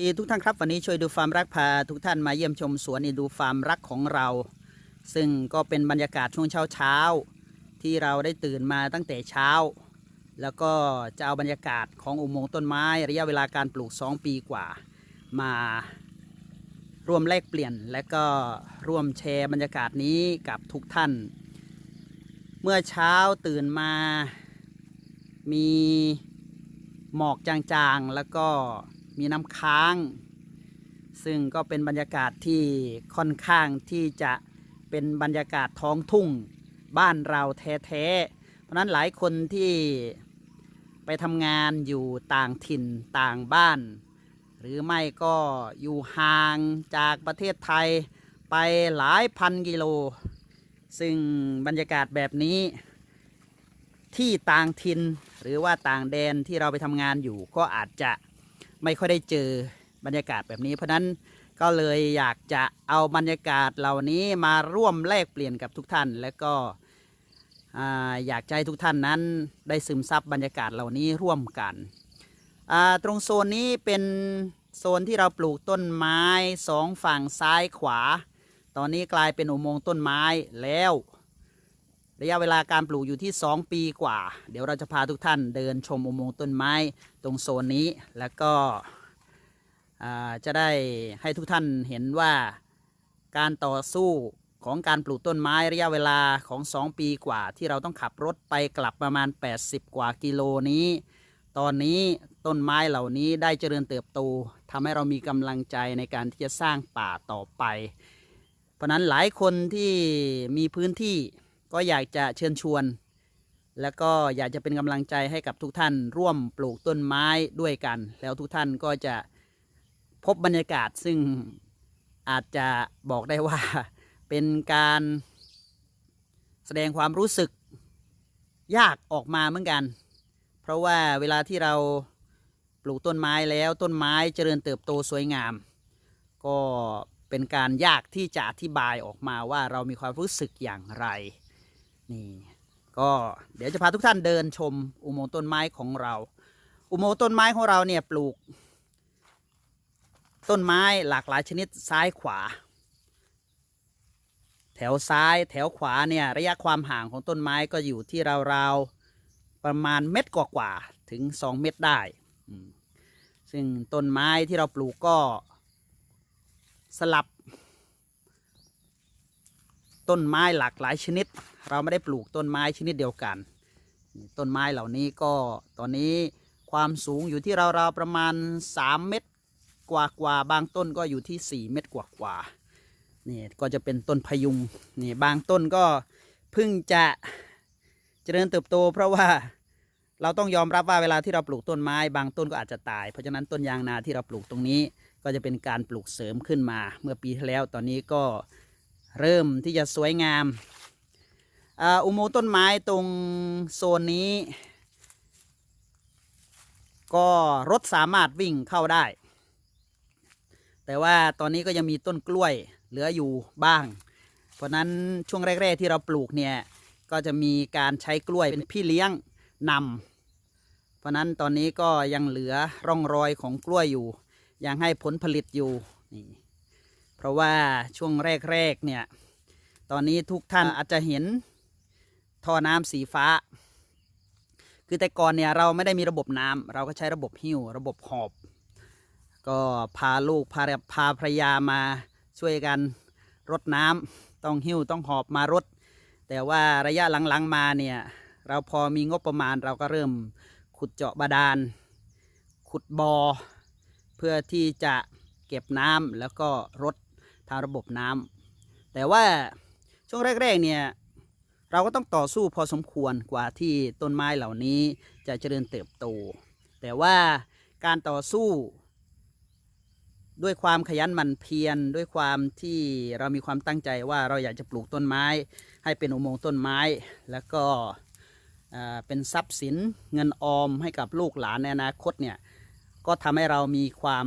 ดีทุกท่านครับวันนี้ช่วยดูฟาร์มรักพาทุกท่านมาเยี่ยมชมสวนอินดูฟาร์มรักของเรา ซึ่งก็เป็นบรรยากาศช่วงเช้าเช้าที่เราได้ตื่นมาตั้งแต่เช้า แล้วก็จะเอาบรรยากาศของอุโมงค์ต้นไม้ระยะเวลาการปลูก 2 ปีกว่า มาร่วมแลกเปลี่ยน และก็ร่วมแชร์บรรยากาศนี้กับทุกท่าน เมื่อเช้าตื่นมามีหมอกจางๆแล้วก็ มีน้ำค้าง ซึ่งก็เป็นบรรยากาศที่ค่อนข้างที่จะเป็นบรรยากาศท้องทุ่งบ้านเราแท้ๆ เพราะนั้นหลายคนที่ไปทำงานอยู่ต่างถิ่นต่างบ้าน หรือไม่ก็อยู่ห่างจากประเทศไทยไปหลายพันกิโล ซึ่งบรรยากาศแบบนี้ ที่ต่างถิ่นหรือว่าต่างแดนที่เราไปทำงานอยู่ก็อาจจะ ไม่ค่อยได้เจอบรรยากาศแบบนี้ เพราะนั้นก็เลยอยากจะเอาบรรยากาศเหล่านี้มาร่วมแลกเปลี่ยนกับทุกท่าน และก็อ่าอยากให้ทุกท่านนั้นได้ซึมซับบรรยากาศเหล่านี้ร่วมกันตรงโซนนี้เป็นโซนที่เราปลูกต้นไม้สองฝั่งซ้ายขวา ตอนนี้กลายเป็นอุโมงค์ต้นไม้แล้ว ระยะเวลาการปลูกอยู่ที่ 2 ปีกว่า เดี๋ยวเราจะพาทุกท่านเดินชมอุโมงค์ต้นไม้ ตรงโซนนี้แล้วก็จะได้ให้ทุกท่านเห็นว่าการต่อสู้ของการปลูกต้นไม้ระยะเวลาของ 2 ปีกว่า ที่เราต้องขับรถไปกลับประมาณ 80 กว่ากิโลนี้ ตอนนี้ต้นไม้เหล่านี้ได้เจริญเติบโตทำให้เรามีกำลังใจในการที่จะสร้างป่าต่อไป เพราะนั้นหลายคนที่มีพื้นที่ก็อยากจะเชิญชวน แล้วก็อยากจะเป็นกำลังใจให้กับทุกท่านร่วมปลูกต้นไม้ด้วยกัน แล้วทุกท่านก็จะพบบรรยากาศซึ่งอาจจะบอกได้ว่าเป็นการแสดงความรู้สึกยากออกมาเหมือนกัน เพราะว่าเวลาที่เราปลูกต้นไม้แล้วต้นไม้เจริญเติบโตสวยงาม ก็เป็นการยากที่จะอธิบายออกมาว่าเรามีความรู้สึกอย่างไรนี่ ก็เดี๋ยวจะพาทุกท่านเดินชมอุโมงค์ต้นไม้ของเรา อุโมงค์ต้นไม้ของเราเนี่ยปลูก ต้นไม้หลากหลายชนิดซ้ายขวา แถวซ้ายแถวขวาเนี่ยระยะความห่างของต้นไม้ก็อยู่ที่ราวๆประมาณเม็ดกว่าๆถึง 2 เม็ดได้ ซึ่งต้นไม้ที่เราปลูกก็สลับ ต้นไม้หลากหลายชนิด เราไม่ได้ปลูกต้นไม้ชนิดเดียวกัน ต้นไม้เหล่านี้ก็ตอนนี้ความสูงอยู่ที่ราวๆประมาณ 3 เมตรกว่ากว่าๆบางต้นก็อยู่ที่ 4 เมตรกว่ากว่าๆนี่ก็จะเป็นต้นพยุงนี่บางต้นก็เพิ่งจะเจริญเติบโต เพราะว่าเราต้องยอมรับว่าเวลาที่เราปลูกต้นไม้บางต้นก็อาจจะตาย เพราะฉะนั้นต้นยางนาที่เราปลูกตรงนี้ ก็จะเป็นการปลูกเสริมขึ้นมา เมื่อปีที่แล้วตอนนี้ก็เริ่มที่จะสวยงาม อุโมงค์ต้นไม้ตรงโซนนี้ ก็รถสามารถวิ่งเข้าได้ แต่ว่าตอนนี้ก็ยังมีต้นกล้วยเหลืออยู่บ้าง เพราะนั้นช่วงแรก ๆ ที่เราปลูกเนี่ย ก็จะมีการใช้กล้วยเป็นพี่เลี้ยงนำเพราะนั้นตอนนี้ก็ยังเหลือร่องรอยของกล้วยอยู่ ยังให้ผลผลิตอยู่นี่เพราะว่าช่วงแรก ๆ เนี่ย ตอนนี้ทุกท่านอาจจะเห็น ท่อน้ำสีฟ้า คือแต่ก่อนเนี่ยเราไม่ได้มีระบบน้ำเราก็ใช้ระบบหิ้ว ระบบหอบ ก็พาลูกพาพาภรรยามาช่วยกันรดน้ำต้องหิ้วต้องหอบมารด แต่ว่าระยะหลังๆมาเนี่ยเราพอมีงบประมาณเราก็เริ่มขุดเจาะบาดาล ขุดบอ่อเพื่อที่จะเก็บน้ำแล้วก็รดทางระบบน้ำแต่ว่าช่วงแรกๆเนี่ย เราก็ต้องต่อสู้พอสมควรกว่าที่ต้นไม้เหล่านี้จะเจริญเติบโต แต่ว่าการต่อสู้ ด้วยความขยันหมั่นเพียรด้วยความที่เรามีความตั้งใจว่าเราอยากจะปลูกต้นไม้ ให้เป็นอุโมงค์ต้นไม้ แล้วก็เป็นทรัพย์สินเงินออมให้กับลูกหลานในอนาคตเนี่ยก็ทำให้เรามีความ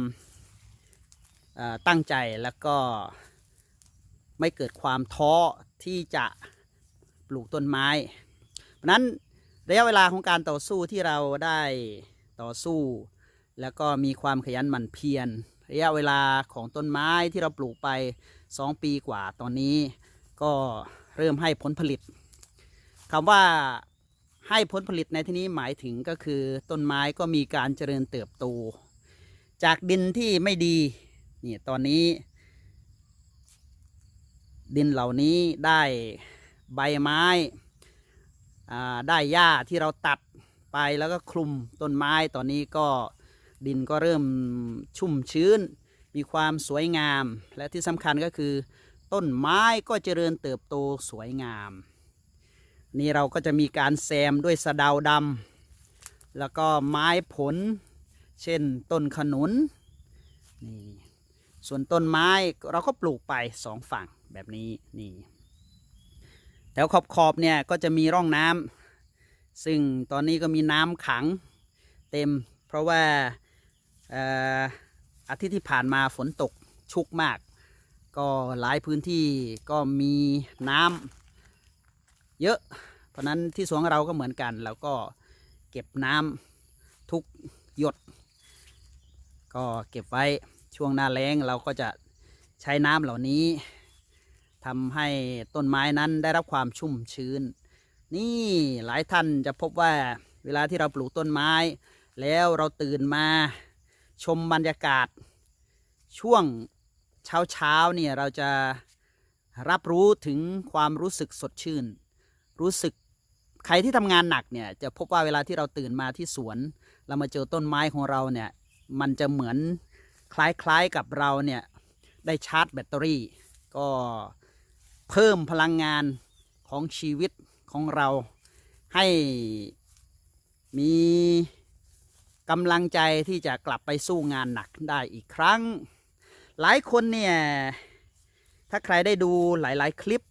ตั้งใจแล้วก็ไม่เกิดความท้อที่จะ ปลูกต้นไม้ เพราะนั้นระยะเวลาของการต่อสู้ที่เราได้ต่อสู้ แล้วก็มีความขยันหมั่นเพียรระยะเวลาของต้นไม้ที่เราปลูกไป 2 ปีกว่าตอนนี้ ก็เริ่มให้ผลผลิตคำว่าให้ผลผลิตในที่นี้หมายถึงก็คือต้นไม้ก็มีการเจริญเติบโต จากดินที่ไม่ดีนี่ตอนนี้ ดินเหล่านี้ได้ ใบไม้ได้หญ้าที่เราตัดไปแล้วก็คลุมต้นไม้ตอนนี้ก็ดินก็เริ่มชุ่มชื้น มีความสวยงาม และที่สำคัญก็คือ ต้นไม้ก็เจริญเติบโตสวยงาม นี่เราก็จะมีการแซมด้วยสะดาดำแล้วก็ไม้ผล เช่นต้นขนุนนี่ส่วนต้นไม้เราก็ปลูกไปสองฝั่งแบบนี้นี่ แถวขอบขอบเนี่ยก็จะมีร่องน้ำซึ่งตอนนี้ก็มีน้ำขังเต็ม เพราะว่าอาทิตย์ที่ผ่านมาฝนตกชุกมาก ก็หลายพื้นที่ก็มีน้ำเยอะ เพราะนั้นที่สวนเราก็เหมือนกันเราก็เก็บน้ำทุกหยด ก็เก็บไว้ช่วงหน้าแล้งเราก็จะใช้น้ำเหล่านี้ ทำให้ต้นไม้นั้นได้รับความชุ่มชื้น นี่หลายท่านจะพบว่าเวลาที่เราปลูกต้นไม้ แล้วเราตื่นมาชมบรรยากาศ ช่วงเช้าเช้าเนี่ยเราจะรับรู้ถึงความรู้สึกสดชื่น รู้สึกใครที่ทำงานหนักเนี่ยจะพบว่าเวลาที่เราตื่นมาที่สวน เรามาเจอต้นไม้ของเราเนี่ยมันจะเหมือนคล้ายๆกับเราเนี่ยได้ชาร์จแบตเตอรี่ ก็ เพิ่มพลังงานของชีวิตของเราให้มีกำลังใจที่จะกลับไปสู้งานหนักได้อีกครั้ง หลายคนเนี่ย ถ้าใครได้ดูหลาย ๆ คลิป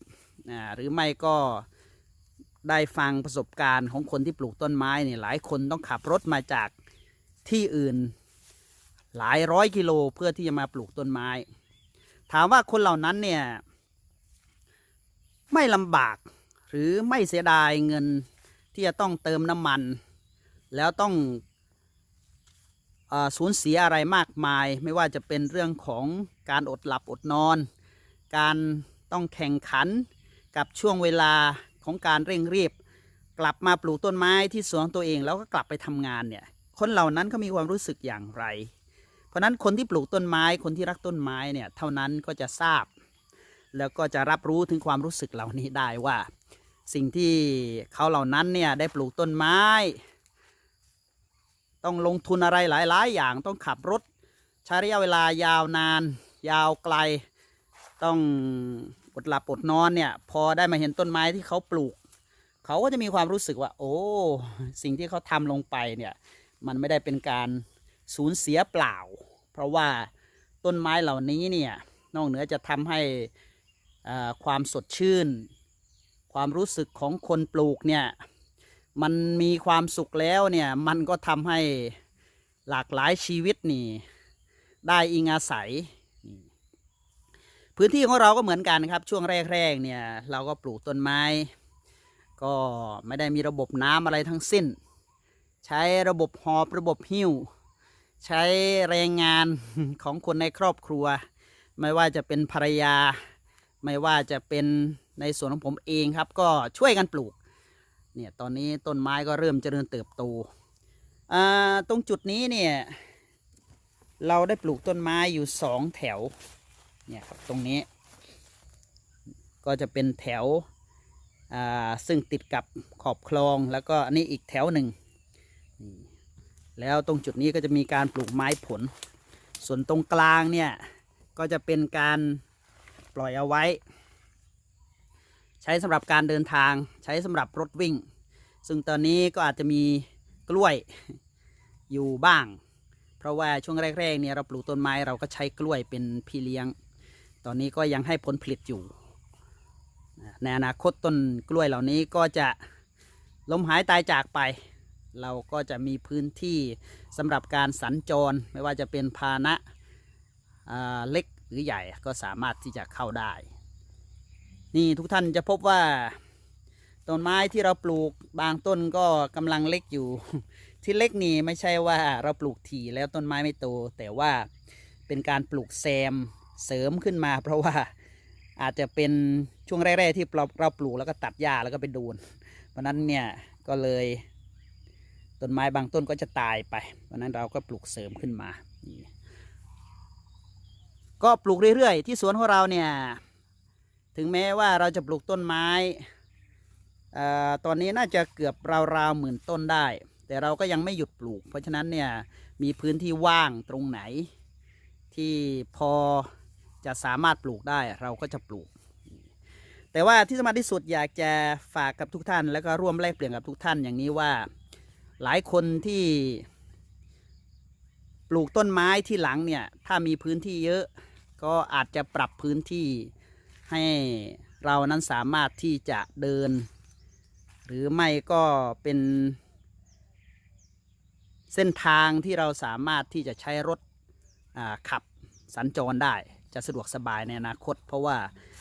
หรือไม่ก็ได้ฟังประสบการณ์ของคนที่ปลูกต้นไม้เนี่ยหลายคนต้องขับรถมาจากที่อื่น หลายร้อยกิโลเพื่อที่จะมาปลูกต้นไม้ ถามว่าคนเหล่านั้นเนี่ย ไม่ลำบาก หรือไม่เสียดายเงินที่จะต้องเติมน้ำมัน แล้วต้องอสูญเสียอะไรมากมาย ไม่ว่าจะเป็นเรื่องของการอดหลับอดนอน การต้องแข่งขันกับช่วงเวลาของการเร่งรีบ กลับมาปลูกต้นไม้ที่สวนตัวเองแล้วก็กลับไปทำงานเนี่ยคนเหล่านั้นเขามีความรู้สึกอย่างไร เพราะนั้นคนที่ปลูกต้นไม้คนที่รักต้นไม้เนี่ยเท่านั้นก็จะทราบ แล้วก็จะรับรู้ถึงความรู้สึกเหล่านี้ได้ว่า สิ่งที่เขาเหล่านั้นเนี่ยได้ปลูกต้นไม้ ต้องลงทุนอะไรหลาย ๆ อย่างต้องขับรถใช้ระยะเวลายาวนาน ยาวไกล ต้องอดหลับอดนอนเนี่ยพอได้มาเห็นต้นไม้ที่เขาปลูก เขาก็จะมีความรู้สึกว่า โอ้ สิ่งที่เขาทำลงไปเนี่ยมันไม่ได้เป็นการสูญเสียเปล่า เพราะว่าต้นไม้เหล่านี้เนี่ยนอกเหนือจะทำให้ ความสดชื่น ความรู้สึกของคนปลูกเนี่ยมันมีความสุขแล้วเนี่ยมันก็ทำให้หลากหลายชีวิตนี่ได้อิงอาศัย พื้นที่ของเราก็เหมือนกันครับช่วงแรกๆเนี่ยเราก็ปลูกต้นไม้ ก็ไม่ได้มีระบบน้ำอะไรทั้งสิ้น ใช้ระบบหอบระบบหิ้ว ใช้แรงงานของคนในครอบครัว ไม่ว่าจะเป็นภรรยา ไม่ว่าจะเป็นในส่วนของผมเองครับ ก็ช่วยกันปลูก เนี่ยตอนนี้ต้นไม้ก็เริ่มเจริญเติบโตตรงจุดนี้เนี่ยเราได้ปลูกต้นไม้อยู่สองแถว เนี่ยครับตรงนี้ ก็จะเป็นแถวซึ่งติดกับขอบคลองแล้วก็อันนี้อีกแถวหนึ่งแล้วตรงจุดนี้ก็จะมีการปลูกไม้ผล ส่วนตรงกลางเนี่ยก็จะเป็นการ ปล่อยเอาไว้ ใช้สำหรับการเดินทางใช้สำหรับรถวิ่ง ซึ่งตอนนี้ก็อาจจะมีกล้วยอยู่บ้าง เพราะว่าช่วงแรกๆเนี่ยเราปลูกต้นไม้เราก็ใช้กล้วยเป็นพี่เลี้ยง ตอนนี้ก็ยังให้ผลผลิตอยู่ ในอนาคตต้นกล้วยเหล่านี้ก็จะล้มหายตายจากไป เราก็จะมีพื้นที่สำหรับการสัญจร ไม่ว่าจะเป็นพาหนะอ่าเล็ก หรือใหญ่ก็สามารถที่จะเข้าได้ นี่ทุกท่านจะพบว่าต้นไม้ที่เราปลูกบางต้นก็กำลังเล็กอยู่ ที่เล็กนี่ไม่ใช่ว่าเราปลูกถี่แล้วต้นไม้ไม่โต แต่ว่าเป็นการปลูกแซมเสริมขึ้นมา เพราะว่าอาจจะเป็นช่วงแรกๆที่เราปลูกแล้วก็ตัดหญ้าแล้วก็ไปโดนเพราะนั้นเนี่ยก็เลยต้นไม้บางต้นก็จะตายไปเพราะนั้นเราก็ปลูกเสริมขึ้นมานี่ ก็ปลูกเรื่อยๆ ที่สวนของเราเนี่ย ถึงแม้ว่าเราจะปลูกต้นไม้อตอนนี้น่าจะเกือบราวๆหมื่นต้นได้ แต่เราก็ยังไม่หยุดปลูก เพราะฉะนั้นเนี่ยมีพื้นที่ว่างตรงไหน ที่พอจะสามารถปลูกได้เราก็จะปลูก แต่ว่าที่สำคัญที่สุดอยากจะฝากกับทุกท่าน แล้วก็ร่วมแลกเปลี่ยนกับทุกท่านอย่างนี้ว่าหลายคนที่ ปลูกต้นไม้ที่หลังเนี่ย ถ้ามีพื้นที่เยอะ ก็อาจจะปรับพื้นที่ให้เรานั้นสามารถที่จะเดิน หรือไม่ก็เป็น เส้นทางที่เราสามารถที่จะใช้รถขับสัญจรได้ จะสะดวกสบายในอนาคต เพราะว่า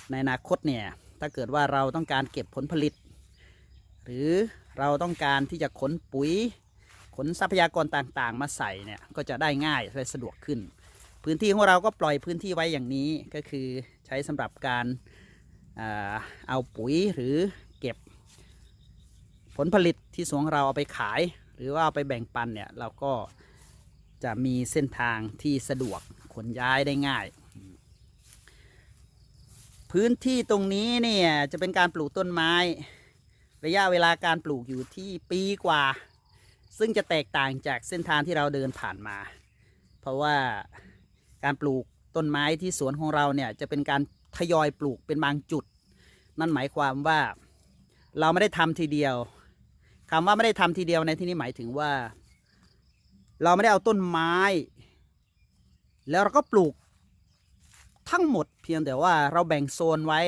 ในอนาคตเนี่ยถ้าเกิดว่าเราต้องการเก็บผลผลิต หรือเราต้องการที่จะขนปุ๋ย ขนทรัพยากรต่างๆ มาใส่เนี่ยก็จะได้ง่ายและสะดวกขึ้น พื้นที่ของเราก็ปล่อยพื้นที่ไว้อย่างนี้ก็คือใช้สำหรับการเอาปุ๋ยหรือเก็บผลผลิตที่สวนเราเอาไปขาย หรือว่าเอาไปแบ่งปันเนี่ยเราก็จะมีเส้นทางที่สะดวกขนย้ายได้ง่าย พื้นที่ตรงนี้เนี่ยจะเป็นการปลูกต้นไม้ ระยะเวลาการปลูกอยู่ที่ปีกว่า ซึ่งจะแตกต่างจากเส้นทางที่เราเดินผ่านมา เพราะว่าการปลูกต้นไม้ที่สวนของเราเนี่ยจะเป็นการทยอยปลูกเป็นบางจุด นั่นหมายความว่าเราไม่ได้ทำทีเดียวคำว่าไม่ได้ทำทีเดียวในที่นี้หมายถึงว่า เราไม่ได้เอาต้นไม้ แล้วเราก็ปลูกทั้งหมดเพียงแต่ว่าเราแบ่งโซนไว้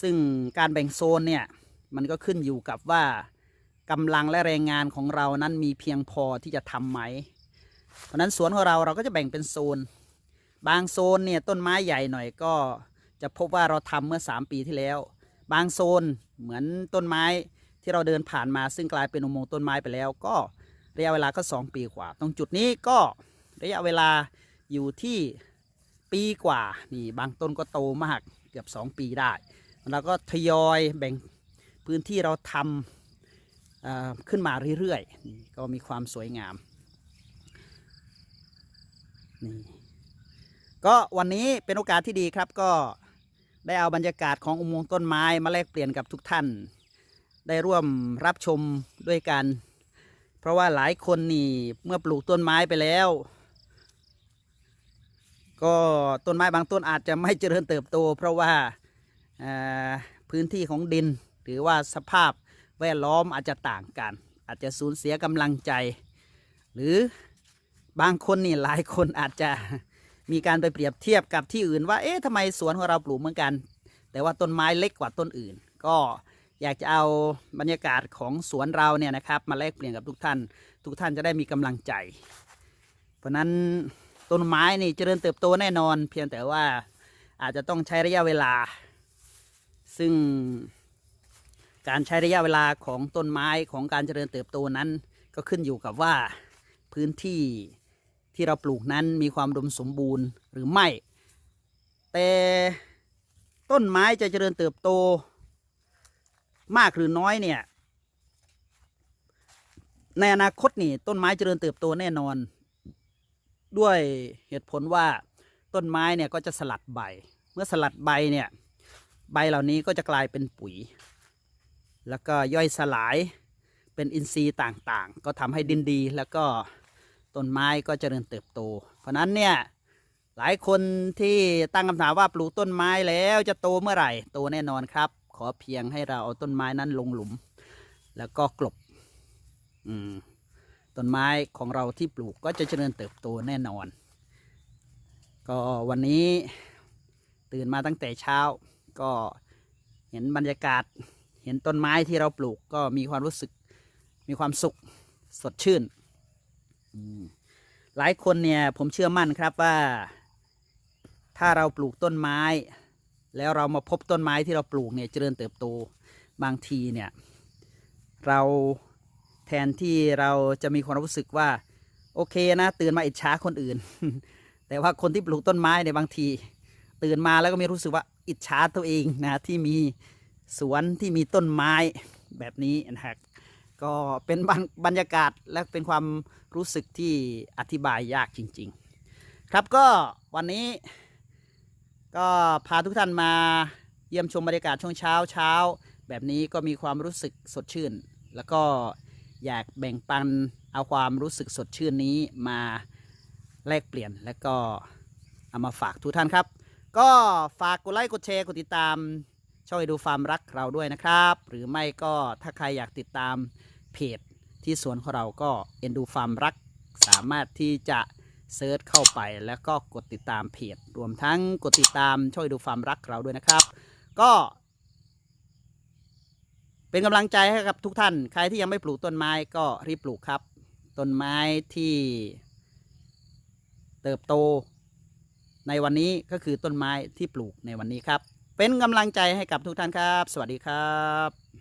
ซึ่งการแบ่งโซนเนี่ยมันก็ขึ้นอยู่กับว่า กำลังและแรงงานของเรานั้นมีเพียงพอที่จะทำไหม เพราะนั้นสวนของเราเราก็จะแบ่งเป็นโซน บางโซนเนี่ยต้นไม้ใหญ่หน่อยก็จะพบว่าเราทำเมื่อ 3 ปีที่แล้ว บางโซนเหมือนต้นไม้ที่เราเดินผ่านมาซึ่งกลายเป็นอุโมงค์ต้นไม้ไปแล้ว ก็ระยะเวลาก็ 2 ปีกว่า ตรงจุดนี้ก็ระยะเวลาอยู่ที่ปีกว่านี่บางต้นก็โตมากเกือบ 2 ปีได้ เราก็ทยอยแบ่งพื้นที่เราทำเอ่อ ขึ้นมาเรื่อยๆนี่ก็มีความสวยงามนี่ก็วันนี้เป็นโอกาสที่ดีครับก็ได้เอาบรรยากาศของอุโมงค์ต้นไม้มาแลกเปลี่ยนกับทุกท่าน ได้ร่วมรับชมด้วยกัน เพราะว่าหลายคนนี่เมื่อปลูกต้นไม้ไปแล้ว ก็ต้นไม้บางต้นอาจจะไม่เจริญเติบโต เพราะว่าพื้นที่ของดินหรือว่าสภาพ แวดล้อมอาจจะต่างกัน อาจจะสูญเสียกำลังใจ หรือบางคนนี่หลายคนอาจจะมีการไปเปรียบเทียบกับที่อื่นว่า เอ๊ะทำไมสวนของเราปลูกเหมือนกัน แต่ว่าต้นไม้เล็กกว่าต้นอื่น ก็อยากจะเอาบรรยากาศของสวนเราเนี่ยนะครับมาแลกเปลี่ยนกับทุกท่าน ทุกท่านจะได้มีกำลังใจ เพราะนั้นต้นไม้นี่เจริญเติบโตแน่นอน เพียงแต่ว่าอาจจะต้องใช้ระยะเวลา ซึ่ง การใช้ระยะเวลาของต้นไม้ของการเจริญเติบโตนั้น ก็ขึ้นอยู่กับว่าพื้นที่ที่เราปลูกนั้นมีความดมสมบูรณ์หรือไม่ แต่ต้นไม้จะเจริญเติบโต มากหรือน้อยเนี่ยในอนาคตนี่ต้นไม้เจริญเติบโตแน่นอน ด้วยเหตุผลว่าต้นไม้เนี่ยก็จะสลัดใบ เมื่อสลัดใบเนี่ยใบเหล่านี้ก็จะกลายเป็นปุ๋ย แล้วก็ย่อยสลายเป็นอินทรีย์ต่างๆ ก็ทำให้ดินดี แล้วก็ต้นไม้ก็เจริญเติบโต เพราะฉะนั้นเนี่ยหลายคนที่ตั้งคำถามว่าปลูกต้นไม้แล้วจะโตเมื่อไหร่ โตแน่นอนครับ ขอเพียงให้เราเอาต้นไม้นั้นลงหลุม แล้วก็กลบอืมต้นไม้ของเราที่ปลูกก็จะเจริญเติบโตแน่นอน ก็วันนี้ตื่นมาตั้งแต่เช้า ก็เห็นบรรยากาศ เห็นต้นไม้ที่เราปลูกก็มีความรู้สึกมีความสุขสดชื่น หลายคนเนี่ยผมเชื่อมั่นครับว่า ถ้าเราปลูกต้นไม้ แล้วเรามาพบต้นไม้ที่เราปลูกเนี่ยเจริญเติบโตบางทีเนี่ยเราแทนที่เราจะมีความรู้สึกว่า โอเคนะตื่นมาอิจฉาคนอื่น แต่ว่าคนที่ปลูกต้นไม้ในบางที ตื่นมาแล้วก็ไม่รู้สึกว่าอิจฉาตัวเองนะที่มี สวนที่มีต้นไม้แบบนี้นะฮะก็เป็นบรรบรรยากาศและเป็นความรู้สึกที่อธิบายยากจริง ๆ ครับก็วันนี้ ก็พาทุกท่านมาเยี่ยมชมบรรยากาศช่วงเช้าเช้า แบบนี้ก็มีความรู้สึกสดชื่น แล้วก็อยากแบ่งปันเอาความรู้สึกสดชื่นนี้มาแลกเปลี่ยนแล้วก็เอามาฝากทุกท่านครับ ก็ฝากกดไลค์กดแชร์กดติดตาม ช่องดูฟาร์มรักเราด้วยนะครับ หรือไม่ก็ถ้าใครอยากติดตามเพจที่สวนของเราก็เอ็นดูฟาร์มรัก สามารถที่จะเซิร์ชเข้าไปแล้วก็กดติดตามเพจรวมทั้งกดติดตามช่องไอดูฟาร์มรักเราด้วยนะครับ ก็ เป็นกำลังใจให้กับทุกท่าน ใครที่ยังไม่ปลูกต้นไม้ก็รีบปลูกครับ ต้นไม้ที่เติบโตในวันนี้ก็คือต้นไม้ที่ปลูกในวันนี้ครับ เป็นกำลังใจให้กับทุกท่านครับ สวัสดีครับ